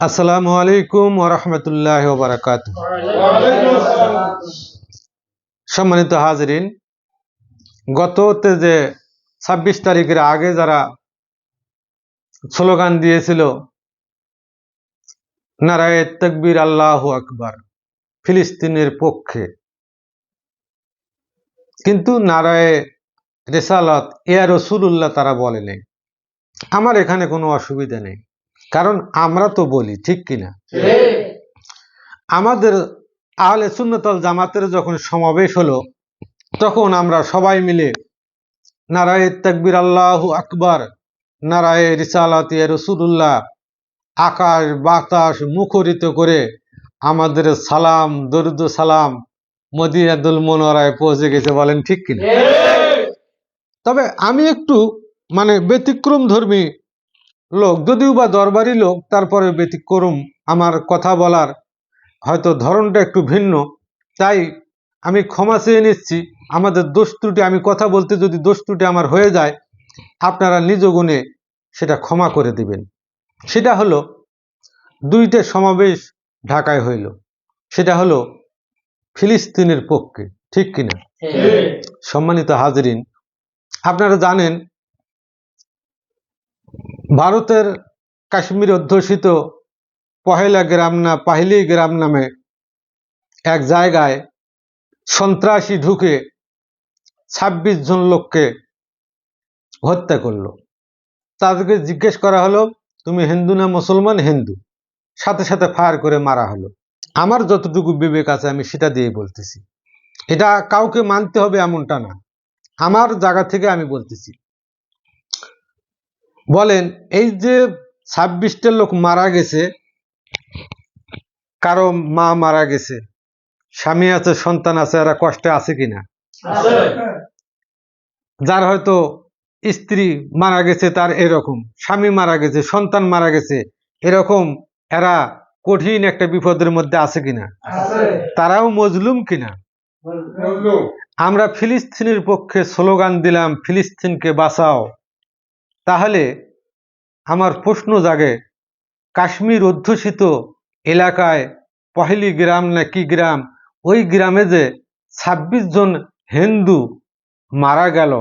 আসসালামু আলাইকুম ওরহমতুল্লাহ বারাকাত সম্মানিত হাজরিন গততে যে ছাব্বিশ তারিখের আগে যারা স্লোগান দিয়েছিল, নারায় তকবীর আল্লাহ আকবার, ফিলিস্তিনের পক্ষে। কিন্তু নারায় রেসালত ইয়া রসুল্লাহ তারা বলে বলেনি আমার এখানে কোনো অসুবিধা নেই। কারণ আমরা তো বলি ঠিক কিনা আমাদের আহলে সুন্নতল জামাতের যখন সমাবেশ হলো তখন আমরা সবাই মিলে নারায় তাকবির আল্লাহ আকবার নারায় রিসালাত রসুল্লাহ আকাশ বাতাস মুখরিত করে আমাদের সালাম দরুদ সালাম মদিয়াদুল মনোরায় পৌঁছে গেছে বলেন ঠিক কিনা তবে আমি একটু মানে ব্যতিক্রম ধর্মী লোক যদিও বা দরবারি লোক তারপরে ব্যতিক্রম আমার কথা বলার হয়তো ধরনটা একটু ভিন্ন। তাই আমি ক্ষমা চেয়ে নিচ্ছি আমাদের দোষ ত্রুটি আমি কথা বলতে যদি দোষ ত্রুটি আমার হয়ে যায় আপনারা নিজ গুণে সেটা ক্ষমা করে দিবেন। সেটা হলো দুইটা সমাবেশ ঢাকায় হইল। সেটা হলো ফিলিস্তিনের পক্ষে ঠিক কিনা? সম্মানিত হাজরিন আপনারা জানেন ভারতের কাশ্মীর অধ্যুষিত পহেলা গ্রাম না, পাহিলি গ্রাম নামে এক জায়গায় সন্ত্রাসী ঢুকে ছাব্বিশ জন লোককে হত্যা করল। তাদেরকে জিজ্ঞেস করা হলো, তুমি হিন্দু না মুসলমান? হিন্দু। সাথে সাথে ফায়ার করে মারা হলো। আমার যতটুকু বিবেক আছে, আমি সেটা দিয়ে বলতেছি। এটা কাউকে মানতে হবে এমনটা না। আমার জায়গা থেকে আমি বলতেছি। বলেন এই যে ছাব্বিশটা লোক মারা গেছে কারও মা মারা গেছে স্বামী আছে সন্তান আছে এরা কষ্টে আছে কিনা? যার হয়তো স্ত্রী মারা গেছে তার এরকম স্বামী মারা গেছে সন্তান মারা গেছে এরকম এরা কঠিন একটা বিপদের মধ্যে আছে কিনা? তারাও মজলুম কিনা? আমরা ফিলিস্তিনের পক্ষে স্লোগান দিলাম ফিলিস্তিনকে বাঁচাও। তাহলে আমার প্রশ্ন জাগে, কাশ্মীর অধ্যুষিত এলাকায় পহেলি গ্রাম না কি গ্রাম? ওই গ্রামে যে ছাব্বিশ জন হিন্দু মারা গেল,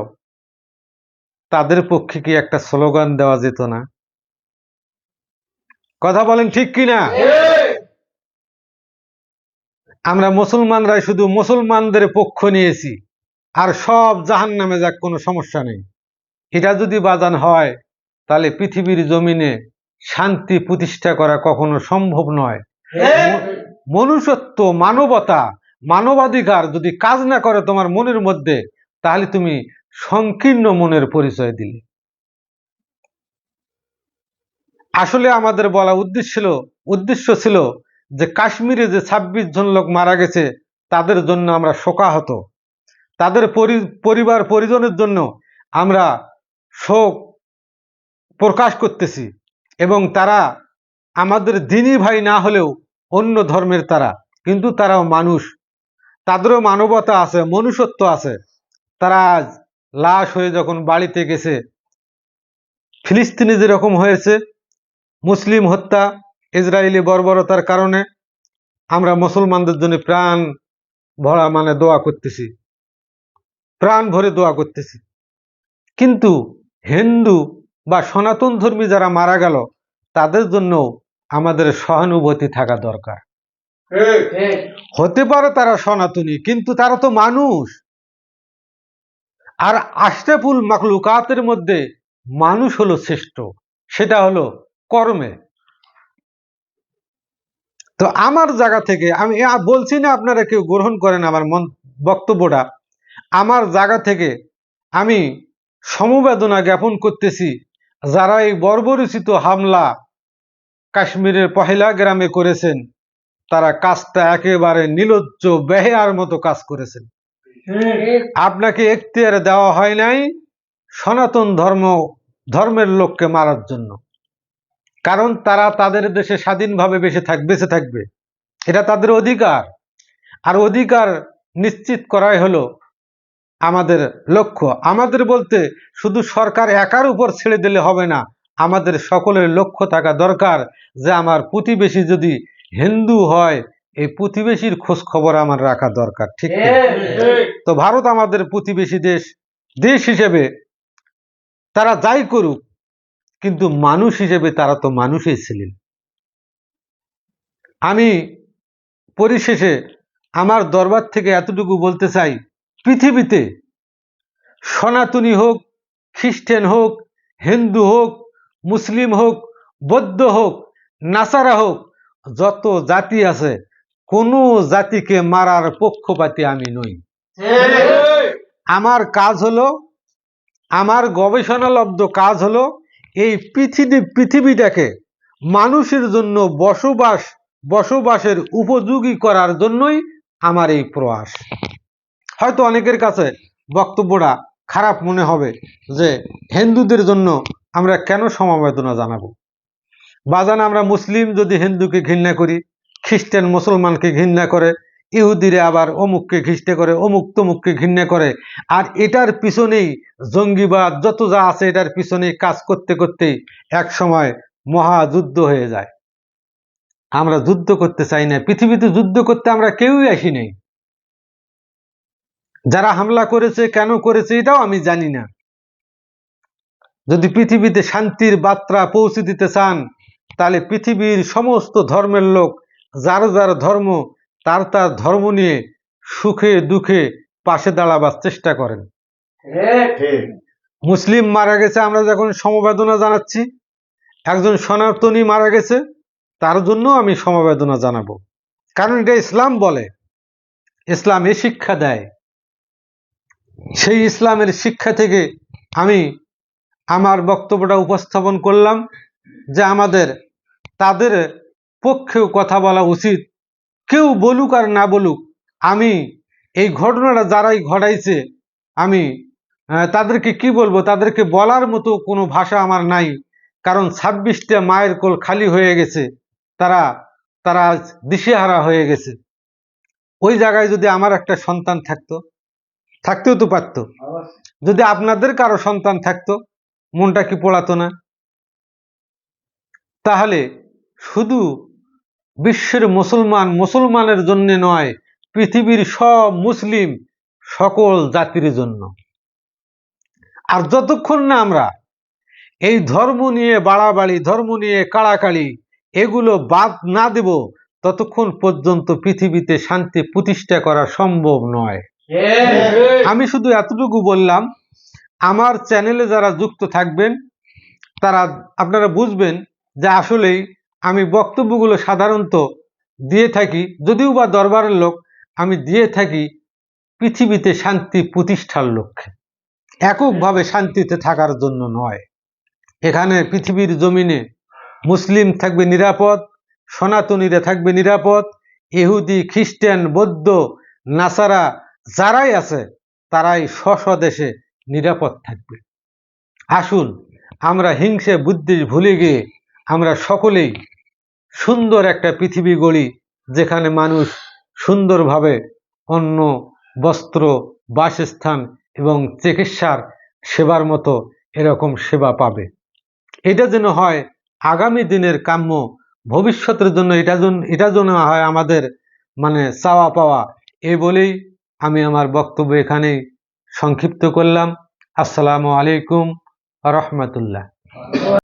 তাদের পক্ষে কি একটা স্লোগান দেওয়া যেত না? কথা বলেন ঠিক কিনা আমরা মুসলমানরাই শুধু মুসলমানদের পক্ষ নিয়েছি, আর সব জাহান নামে যাক, কোনো সমস্যা নেই। এটা যদি বাজান হয় তাহলে পৃথিবীর জমিনে শান্তি প্রতিষ্ঠা করা কখনো সম্ভব নয়। মনুষ্যত্ব মানবতা মানবাধিকার যদি কাজ না করে তোমার মনের মধ্যে তাহলে তুমি সংকীর্ণ মনের পরিচয় দিলে। আসলে আমাদের বলা উদ্দেশ্য ছিল উদ্দেশ্য ছিল যে কাশ্মীরে যে ছাব্বিশ জন লোক মারা গেছে তাদের জন্য আমরা শোকাহত। তাদের পরিবার পরিজনের জন্য আমরা শোক প্রকাশ করতেছি এবং তারা আমাদের দিনই ভাই না হলেও অন্য ধর্মের তারা, কিন্তু তারাও মানুষ। তাদেরও মানবতা আছে, মনুষ্যত্ব আছে। তারা আজ লাশ হয়ে যখন বাড়িতে গেছে, ফিলিস্তিনি যেরকম হয়েছে, মুসলিম হত্যা, ইসরায়েলি বর্বরতার কারণে আমরা মুসলমানদের জন্য প্রাণ ভরা মানে দোয়া করতেছি। প্রাণ ভরে দোয়া করতেছি। কিন্তু হিন্দু বা সনাতন ধর্মী যারা মারা গেল, তাদের জন্য আমাদের সহানুভূতি থাকা দরকার। হতে পারে তারা সনাতনী, কিন্তু তারা তো মানুষ। আর আশরাফুল মাকলুকাতের মধ্যে মানুষ হলো শ্রেষ্ঠ, সেটা হলো কর্মে। তো আমার জায়গা থেকে, আমি বলছি না আপনারা কেউ গ্রহণ করেন আমার মন, বক্তব্যটা, আমার জায়গা থেকে আমি সমবেদনা জ্ঞাপন করতেছি যারা এই বর্বরচিত হামলা কাশ্মীরের পহেলা গ্রামে করেছেন, তারা কাজটা একেবারে নিলজ্জ, বেহেয়ার মতো কাজ করেছেন। আপনাকে এখতিয়ার দেওয়া হয় নাই সনাতন ধর্ম, ধর্মের লোককে মারার জন্য। কারণ তারা তাদের দেশে স্বাধীনভাবে বেঁচে থাক, বেঁচে থাকবে। এটা তাদের অধিকার। আর অধিকার নিশ্চিত করাই হলো আমাদের লক্ষ্য। আমাদের বলতে শুধু সরকার একার উপর ছেড়ে দিলে হবে না আমাদের সকলের লক্ষ্য থাকা দরকার যে আমার প্রতিবেশী যদি হিন্দু হয় এই প্রতিবেশীর খোঁজ খবর আমার রাখা দরকার ঠিক। তো ভারত আমাদের প্রতিবেশী দেশ দেশ হিসেবে তারা যাই করুক কিন্তু মানুষ হিসেবে তারা তো মানুষই ছিলেন। আমি পরিশেষে আমার দরবার থেকে এতটুকু বলতে চাই পৃথিবীতে সনাতনী হোক, খ্রিস্টান হোক, হিন্দু হোক, মুসলিম হোক, বৌদ্ধ হোক, নাসারা হোক, যত জাতি আছে, কোনো জাতিকে মারার পক্ষপাতী আমি নই। আমার কাজ হলো, আমার গবেষণালব্ধ কাজ হলো, এই পৃথিবী, পৃথিবীটাকে মানুষের জন্য বসবাস, বসবাসের উপযোগী করার জন্যই আমার এই প্রয়াস। হয়তো অনেকের কাছে বক্তব্যটা খারাপ মনে হবে যে হিন্দুদের জন্য আমরা কেন সমবেদনা জানাব? বাজান, আমরা মুসলিম যদি হিন্দুকে ঘৃণা করি, খ্রিস্টান মুসলমানকে ঘৃণা করে, ইহুদিরে আবার অমুককে খ্রিস্টে করে, অমুক তমুককে ঘৃণা করে, আর এটার পিছনেই জঙ্গিবাদ যত যা আছে এটার পিছনেই কাজ করতে করতেই এক সময় মহাযুদ্ধ হয়ে যায়। আমরা যুদ্ধ করতে চাই না, পৃথিবীতে যুদ্ধ করতে আমরা কেউই আসি নাই। যারা হামলা করেছে, কেন করেছে, এটাও আমি জানি না। যদি পৃথিবীতে শান্তির বার্তা পৌঁছে দিতে চান, তাহলে পৃথিবীর সমস্ত ধর্মের লোক, যার যার ধর্ম, তার তার ধর্ম নিয়ে সুখে, দুঃখে পাশে দাঁড়াবার চেষ্টা করেন। মুসলিম মারা গেছে, আমরা যখন সমবেদনা জানাচ্ছি, একজন সনাতনী মারা গেছে, তার জন্য আমি সমবেদনা জানাব। কারণ এটা ইসলাম বলে। ইসলাম এ শিক্ষা দেয়। সেই ইসলামের শিক্ষা থেকে আমি আমার বক্তব্যটা উপস্থাপন করলাম যে আমাদের, তাদের পক্ষেও কথা বলা উচিত। কেউ বলুক আর না বলুক, আমি এই ঘটনাটা যারাই ঘটাইছে, আমি তাদেরকে কি বলব? তাদেরকে বলার মতো কোনো ভাষা আমার নাই। কারণ ছাব্বিশটা মায়ের কোল খালি হয়ে গেছে, তারা তারা দিশেহারা হয়ে গেছে। ওই জায়গায় যদি আমার একটা সন্তান থাকতো থাকতেও তো পারতো। যদি আপনাদের কারও সন্তান থাকতো মনটা কি পড়াতো না? তাহলে শুধু বিশ্বের মুসলমান মুসলমানের জন্য নয় পৃথিবীর সব মুসলিম সকল জাতির জন্য। আর যতক্ষণ না আমরা এই ধর্ম নিয়ে বাড়াবাড়ি ধর্ম নিয়ে কাড়াকাড়ি এগুলো বাদ না দেব ততক্ষণ পর্যন্ত পৃথিবীতে শান্তি প্রতিষ্ঠা করা সম্ভব নয়। আমি শুধু এতটুকু বললাম, আমার চ্যানেলে যারা যুক্ত থাকবেন, তারা আপনারা বুঝবেন যে আসলেই আমি বক্তব্যগুলো সাধারণত দিয়ে থাকি, যদিও বা দরবারের লোক, আমি দিয়ে থাকি পৃথিবীতে শান্তি প্রতিষ্ঠার লক্ষ্যে। এককভাবে শান্তিতে থাকার জন্য নয়। এখানে পৃথিবীর জমিনে মুসলিম থাকবে নিরাপদ, সনাতনীরা থাকবে নিরাপদ, ইহুদি, খ্রিস্টান, বৌদ্ধ, নাসারা যারাই আছে, তারাই স্ব দেশে নিরাপদ থাকবে। আসুন, আমরা হিংসে বুদ্ধি ভুলে গিয়ে আমরা সকলেই সুন্দর একটা পৃথিবী গড়ি, যেখানে মানুষ সুন্দরভাবে অন্ন, বস্ত্র, বাসস্থান এবং চিকিৎসার সেবার মতো এরকম সেবা পাবে। এটা যেন হয় আগামী দিনের কাম্য, ভবিষ্যতের জন্য এটা যেন এটা যেন হয় আমাদের মানে চাওয়া পাওয়া এই বলেই আমি আমার বক্তব্য এখানে সংক্ষিপ্ত করলাম। আসসালামু আলাইকুম রহমতুল্লাহ।